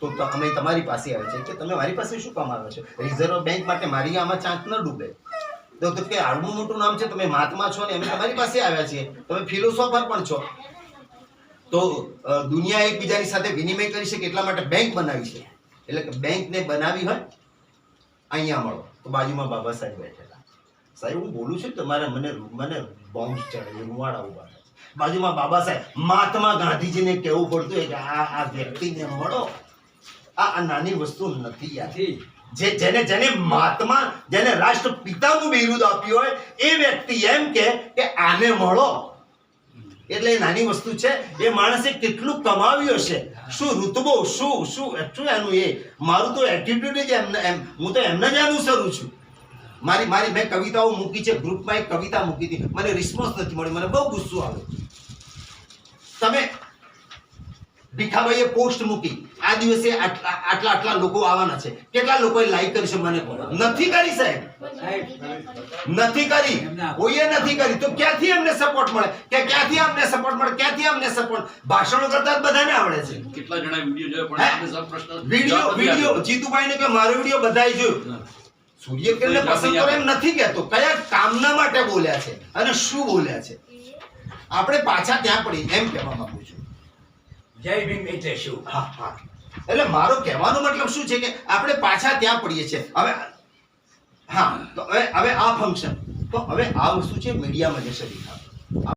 તો અમે તમારી પાસે આવે છે કે તમે મારી પાસે શું કામ આવે છે? રિઝર્વ બેંક માટે મારી આમાં ચાંચ ન ડૂબે. તો કે આડું મોટું નામ છે, તમે મહાત્મા છો ને, અમે તમારી પાસે આવ્યા છીએ. તમે ફિલોસોફર પણ છો. તો દુનિયા એકબીજાની સાથે વિનિમય કરી શકે એટલા માટે બેંક બનાવી છે? એટલે કે બેંકને બનાવી હોય, અહીંયા મળો. તો બાજુમાં બાબા સાહેબ બેઠેલા. સાહેબ, હું બોલું છું તમારે મને મને બોમ્બ ચડે રૂવાડા ઊભા. બાજુમાં બાબા સાહેબ મહાત્મા ગાંધીજીને કહેવું પડતું કે આ આ વ્યક્તિને મળો. આ આ નાની વસ્તુ નથી યાર. જે જેને જેને મહાત્મા જેને રાષ્ટ્રપિતાનું બિરુદ આપ્યું હોય એ વ્યક્તિ એમ કે કે આને મળો. એટલે એ નાની વસ્તુ છે. એ માણસે કેટલું કમાવ્યું હશે? શું ઋતબો શું શું? શું એનું એ મારું તો એટીટ્યુડ જ એમને એમ હું તો એમને જ અનુસરું છું. મારી મારી મેં કવિતાઓ મૂકી છે ગ્રુપમાં એક કવિતા મૂકી હતી. મને રિસ્પોન્સ નથી મળ્યો મને બહુ ગુસ્સો આવ્યો. તમે ભીખાભાઈએ પોસ્ટ મૂકી. આ દિવસે આટલા આટલા આટલા લોકો આવવાના છે. કેટલા લોકોએ લાઈક કરી છે મને નથી કરી સાહેબ. નથી કરી. કોઈએ નથી કરી. તો ક્યાંથી અમને સપોર્ટ મળે? કે ક્યાંથી અમને સપોર્ટ મળે? ક્યાંથી અમને સપોર્ટ ભાષણો કરતા જ બધાને આવડે છે. કેટલા જણા વીડિયો જોયો? પણ આપણે સબ પ્રશ્ન વિડિયો વિડિયો જીતુભાઈને કે મારો વિડિયો બધાએ જોયો? સૂર્યકિરણને પસંદ કરો એમ નથી કહેતો. કયા કામના માટે બોલ્યા છે અને શું બોલ્યા છે? આપણે પાછા ત્યાં પડી એમ કહેવા માંગુ છું. જય ભીમ એટલે શું? હા હા. એટલે મારો કહેવાનો મતલબ શું છે કે આપણે પાછા ત્યાં પડીએ છીએ. હવે હા તો હવે હવે આ ફંક્શન તો હવે આ વસ્તુ છે મીડિયામાં જશે દેખાડો